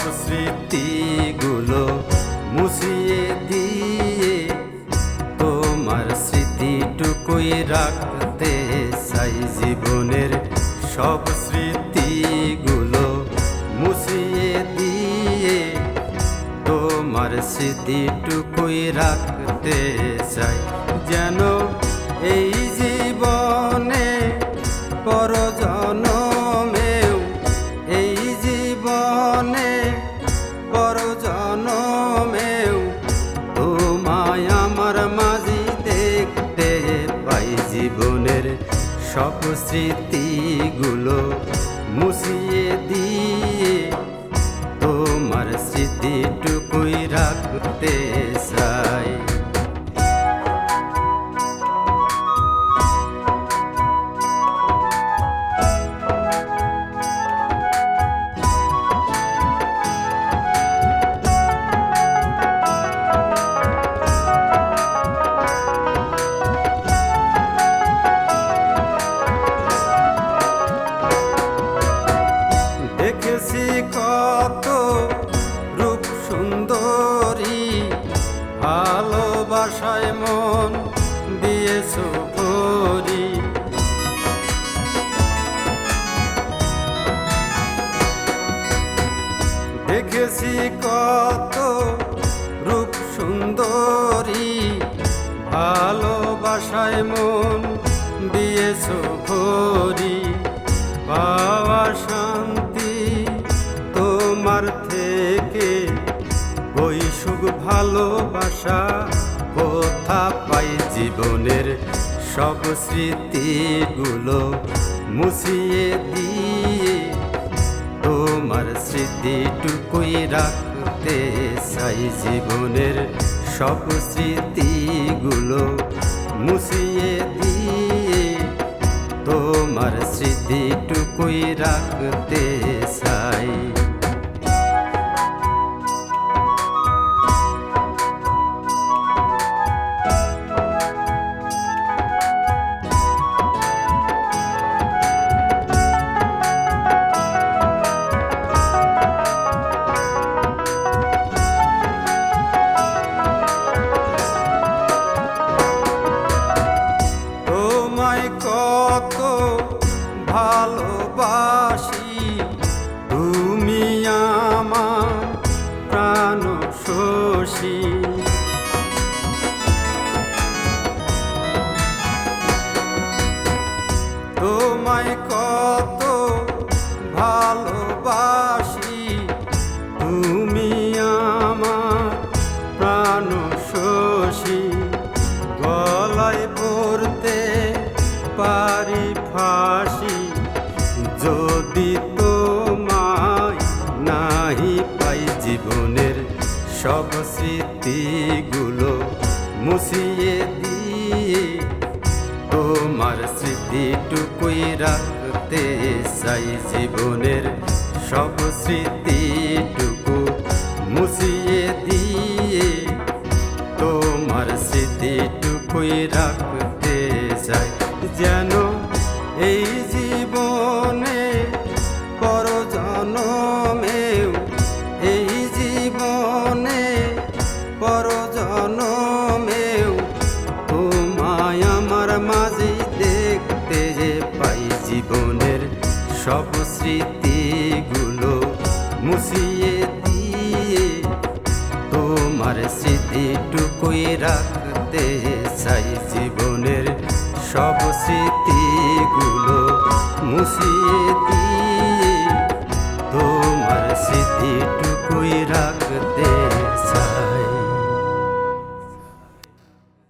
স্মৃতিগুলো মুছিয়ে দিয়ে তোমার স্মৃতিটুকুই রাখতে চাই জীবনের সব স্মৃতিগুলো মুছিয়ে দিয়ে তোমার স্মৃতিটুকুই রাখতে চাই। যেন এই জীবনে পরজনমেও এই জীবনে জীবনের সব স্মৃতিগুলো মুছিয়ে দিয়ে তোমার স্মৃতিটুকুই রাখতে চাই। দেখেছি কত রূপ সুন্দরী। ভালোবাসায় মন দিয়েছ ভরি দেখেছি কত রূপ সুন্দরী। ভালোবাসায় মন দিয়েছ ভরি পাই জীবনের সব স্মৃতিগুলো মুছিয়ে দিয়ে। তোমার স্মৃতিটুকুই রাখতে চাই জীবনের সব স্মৃতিগুলো মুছিয়ে দিয়ে। তোমার স্মৃতিটুকুই রাখতে চাই। ফাঁসি যদি তোমায় নাহি পাই জীবনের সব স্মৃতিগুলো মুছিয়ে দিয়ে, তোমার স্মৃতিটুকুই রাখতে চাই জীবনের সব স্মৃতিটুকু মুছিয়ে দিয়ে, তোমার স্মৃতিটুকুই রাখতে চাই যেন এই জীবনে পরজনমেও এই জীবনে পরজনমেও তোমায় আমার মাঝে দেখতে যে পাই জীবনের সব স্মৃতিগুলো মুছিয়ে দিয়ে, তোমার স্মৃতিটুকুই রাখতে চাই জীবনের সব স্মৃতিগুলো মুছিয়ে দিয়ে